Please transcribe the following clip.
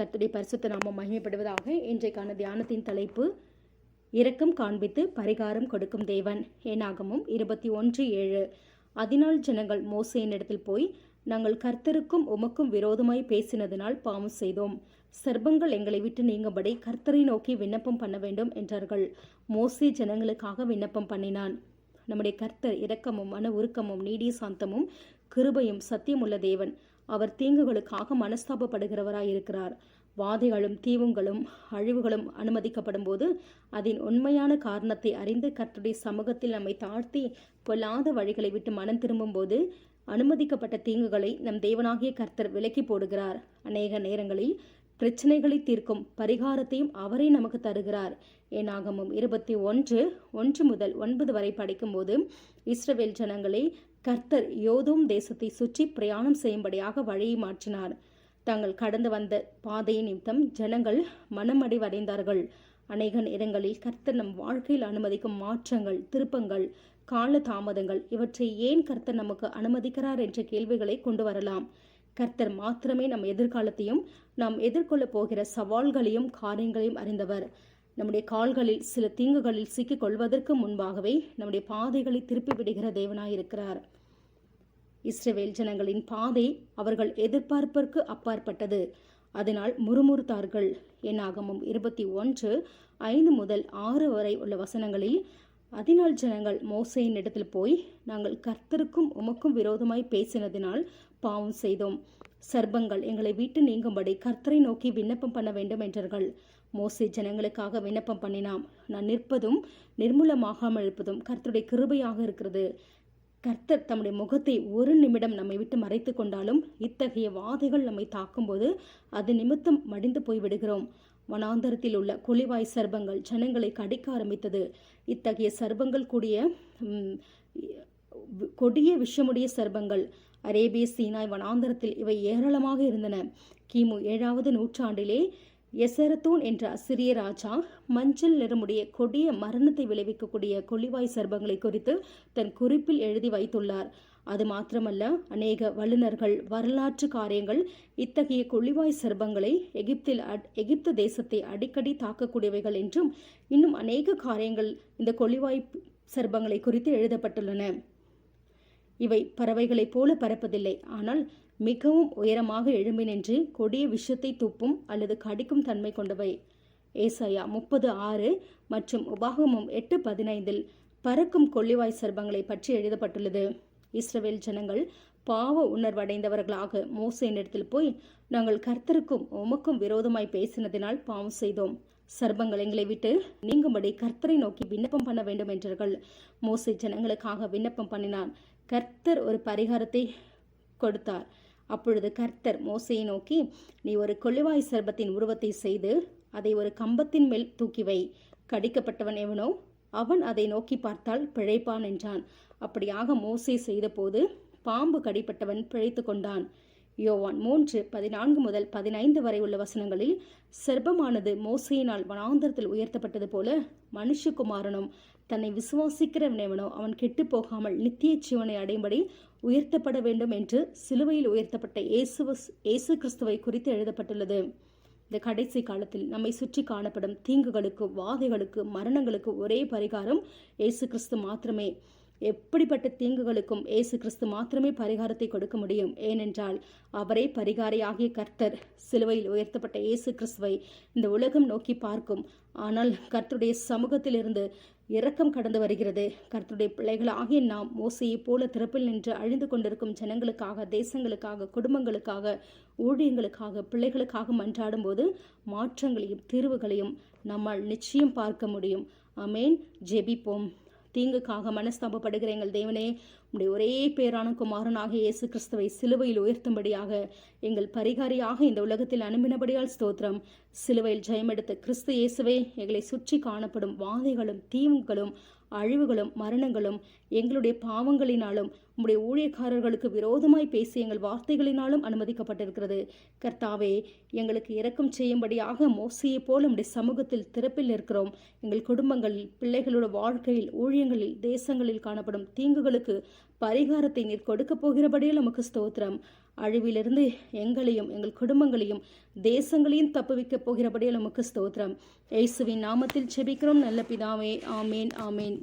கர்த்தருடைய பரிசுத்த நாமம் மகிமைப்படுவதாக இன்றைக்கான தியானத்தின் தலைப்பு இரக்கம் காண்பித்து பரிகாரம் கொடுக்கும் தேவன். ஏனாகமும் இருபத்தி ஒன்று ஏழு. அதனால் ஜனங்கள் மோசையினிடத்தில் போய் நாங்கள் கர்த்தருக்கும் உமக்கும் விரோதமாய் பேசினதினால் பாவம் செய்தோம். சர்ப்பங்கள் எங்களை விட்டு நீங்கும்படி கர்த்தரை நோக்கி விண்ணப்பம் பண்ண வேண்டும் என்றார்கள். மோசே ஜனங்களுக்காக விண்ணப்பம் பண்ணினான். நம்முடைய கர்த்தர் இரக்கமும் மன உருக்கமும் நீடிய சாந்தமும் கிருபையும் சத்தியமுள்ள தேவன். அவர் தீங்குகளுக்காக மனஸ்தாபப்படுகிறவராய் இருக்கிறார் வாதைகளும் தீவுங்களும் அழிவுகளும் அனுமதிக்கப்படும் போது அதன் உண்மையான காரணத்தை அறிந்து கர்த்தருடைய சமூகத்தில் நம்மை தாழ்த்தி பொல்லாத வழிகளை விட்டு மனம் திரும்பும்போது அனுமதிக்கப்பட்ட தீங்குகளை நம் தேவனாகிய கர்த்தர் விலக்கி போடுகிறார். அநேக நேரங்களில் பிரச்சனைகளை தீர்க்கும் பரிகாரத்தையும் அவரே நமக்கு தருகிறார். ஏனாகமும் இருபத்தி ஒன்று ஒன்று முதல் ஒன்பது வரை படிக்கும்போது இஸ்ரவேல் ஜனங்களை கர்த்தர் யோதோம் தேசத்தை சுற்றி பிரயாணம் செய்யும்படியாக வழியை மாற்றினார். தாங்கள் கடந்து வந்த பாதையின் நிமித்தம் ஜனங்கள் மனமடைவடைந்தார்கள். அநேக நேரங்களில் கர்த்தர் நம் வாழ்க்கையில் அனுமதிக்கும் மாற்றங்கள் திருப்பங்கள் கால தாமதங்கள் இவற்றை ஏன் கர்த்தர் நமக்கு அனுமதிக்கிறார் என்ற கேள்விகளை கொண்டு வரலாம். கர்த்தர் மாத்திரமே நம் எதிர்காலத்தையும் நாம் எதிர்கொள்ளப் போகிற சவால்களையும் காரியங்களையும் அறிந்தவர். நம்முடைய கால்களில் சில தீங்குகளில் சிக்கிக் கொள்வதற்கு முன்பாகவே நம்முடைய பாதைகளை திருப்பி விடுகிற தேவனாயிருக்கிறார். இஸ்ரவேல் ஜனங்களின் பாதை அவர்கள் எதிர்பார்ப்பிற்கு அப்பாற்பட்டது. அதனால் முறுமுறுத்தார்கள். என்னாகமும் இருபத்தி ஒன்று ஐந்து முதல் ஆறு வரை உள்ள வசனங்களில் அதனால் ஜனங்கள் மோசையின் இடத்தில் போய் நாங்கள் கர்த்தருக்கும் உமக்கும் விரோதமாய் பேசினதினால் பாவம் செய்தோம். சர்ப்பங்கள் எங்களை விட்டு நீங்கும்படி கர்த்தரை நோக்கி விண்ணப்பம் பண்ண வேண்டும் என்றார்கள். மோசே ஜனங்களுக்காக விண்ணப்பம் பண்ணினாம் நான் நிற்பதும் நிர்மூலமாகாமல் இருப்பதும் கர்த்தருடைய கிருபையாக இருக்கிறது. கர்த்தர் தம்முடைய முகத்தை ஒரு நிமிடம் நம்மை விட்டு மறைத்து கொண்டாலும் இத்தகைய வாதைகள் நம்மை தாக்கும்போது அது நிமித்தம் மடிந்து போய் விடுகிறோம் வனாந்தரத்தில் உள்ள கொலிவாய் சர்பங்கள் ஜனங்களை கடிக்க ஆரம்பித்தது. இத்தகைய சர்பங்கள் கூடிய கொடிய விஷமுடைய சர்பங்கள் அரேபிய சீனாய் வனாந்தரத்தில் இவை ஏராளமாக இருந்தன. கிமு ஏழாவது நூற்றாண்டிலே எசரத்தூன் என்ற அசிரிய ராஜா மஞ்சள் நிறமுடைய கொடிய மரணத்தை விளைவிக்கக்கூடிய கொள்ளிவாய் சர்பங்களை குறித்து தன் குறிப்பில் எழுதி வைத்துள்ளார். அது மாத்திரமல்ல அநேக வல்லுநர்கள் வரலாற்று காரியங்கள் இத்தகைய கொள்ளிவாய் சர்ப்பங்களை எகிப்தில் எகிப்து தேசத்தை அடிக்கடி தாக்கக்கூடியவைகள் என்றும் இன்னும் அநேக காரியங்கள் இந்த கொள்ளிவாய் சர்ப்பங்களை குறித்து எழுதப்பட்டுள்ளன. இவை பறவைகளைப் போல பறப்பதில்லை. ஆனால் மிகவும் உயரமாக எழும்பி நின்று கொடிய விஷத்தை துப்பும் அல்லது கடிக்கும் தன்மை கொண்டவை. ஏசாயா முப்பது ஆறு மற்றும் உபாகமும் எட்டு பதினைந்தில் பறக்கும் கொள்ளிவாய் சர்பங்களை பற்றி எழுதப்பட்டுள்ளது. இஸ்ரவேல் ஜனங்கள் பாவ உணர்வடைந்தவர்களாக மோசையினிடத்தில் போய் நாங்கள் கர்த்தருக்கும் உமக்கும் விரோதமாய் பேசினதினால் பாவம் செய்தோம். சர்பங்கள் எங்களை விட்டு நீங்கும்படி கர்த்தரை நோக்கி விண்ணப்பம் பண்ண வேண்டும் என்றார்கள். மோசை ஜனங்களுக்காக விண்ணப்பம் பண்ணினான் கர்த்தர் ஒரு பரிகாரத்தை கொடுத்தார். அப்பொழுது கர்த்தர் மோசையை நோக்கி நீ ஒரு கொள்ளிவாய் சர்பத்தின் உருவத்தை செய்து அதை ஒரு கம்பத்தின் மேல் தூக்கி வை. கடிக்கப்பட்டவன் எவனோ அவன் அதை நோக்கி பார்த்தால் பிழைப்பான் என்றான். அப்படியாக மோசை செய்தபோது பாம்பு கடிப்பட்டவன் பிழைத்து கொண்டான். யோவான் மூன்று பதினான்கு முதல் பதினைந்து வரை உள்ள வசனங்களில் செர்பமானது மோசையினால் வனாந்தரத்தில் உயர்த்தப்பட்டது போல மனுஷகுமாரனும் தன்னை விசுவாசிக்கிறவனவனோ அவன் கெட்டு போகாமல் நித்திய ஜீவனை அடையும்படி உயர்த்தப்பட வேண்டும் என்று சிலுவையில் உயர்த்தப்பட்ட இயேசு இயேசு கிறிஸ்துவை குறித்து எழுதப்பட்டுள்ளது. இந்த கடைசி காலத்தில் நம்மை சுற்றி காணப்படும் தீங்குகளுக்கு வாதைகளுக்கு மரணங்களுக்கு ஒரே பரிகாரம் இயேசு கிறிஸ்து மாத்திரமே. எப்படிப்பட்ட தீங்குகளுக்கும் ஏசு கிறிஸ்து மாத்திரமே பரிகாரத்தை கொடுக்க முடியும்? ஏனென்றால் அவரே பரிகாரையாகிய கர்த்தர் சிலுவையில் உயர்த்தப்பட்ட இயேசு கிறிஸ்துவை இந்த உலகம் நோக்கி பார்க்கும். ஆனால் கர்த்தருடைய சமூகத்திலிருந்து இரக்கம் கடந்து வருகிறது. கர்த்தருடைய பிள்ளைகளாகிய நாம் மோசையை போல திறப்பில் நின்று அழிந்து கொண்டிருக்கும் ஜனங்களுக்காக தேசங்களுக்காக குடும்பங்களுக்காக ஊழியங்களுக்காக பிள்ளைகளுக்காக மன்றாடும் போது மாற்றங்களையும் தீர்வுகளையும் நம்மால் நிச்சயம் பார்க்க முடியும். அமேன் ஜெபிப்போம். தீங்குக்காக மனஸ்தாபப்படுகிற எங்கள் தேவனே. உடைய ஒரே பேரான குமாரனாக இயேசு கிறிஸ்துவை சிலுவையில் உயர்த்தும்படியாக எங்கள் பரிகாரியாக இந்த உலகத்தில் அனுப்பினபடியால் ஸ்தோத்திரம். சிலுவையில் ஜெயமெடுத்த கிறிஸ்து இயேசுவே எங்களை சுற்றி காணப்படும் வாதைகளும் தீவுகளும் அழிவுகளும் மரணங்களும் எங்களுடைய பாவங்களினாலும் உம்முடைய ஊழியக்காரர்களுக்கு விரோதமாய் பேசி எங்கள் வார்த்தைகளினாலும் அனுமதிக்கப்பட்டிருக்கிறது. கர்த்தாவே எங்களுக்கு இரக்கம் செய்யும்படியாக மோசியை போல நம்முடைய சமூகத்தில் திறப்பில் இருக்கிறோம் எங்கள் குடும்பங்களில் பிள்ளைகளோட வாழ்க்கையில் ஊழியங்களில் தேசங்களில் காணப்படும் தீங்குகளுக்கு பரிகாரத்தை நீர் கொடுக்க போகிறபடியில் நமக்கு ஸ்தோத்திரம். அழிவிலிருந்து எங்களையும் எங்கள் குடும்பங்களையும் தேசங்களையும் தப்புவிக்கப் போகிறபடியில் நமக்கு ஸ்தோத்திரம். இயேசுவின் நாமத்தில் செபிக்கிறோம் நல்ல பிதாவே ஆமேன் ஆமேன்.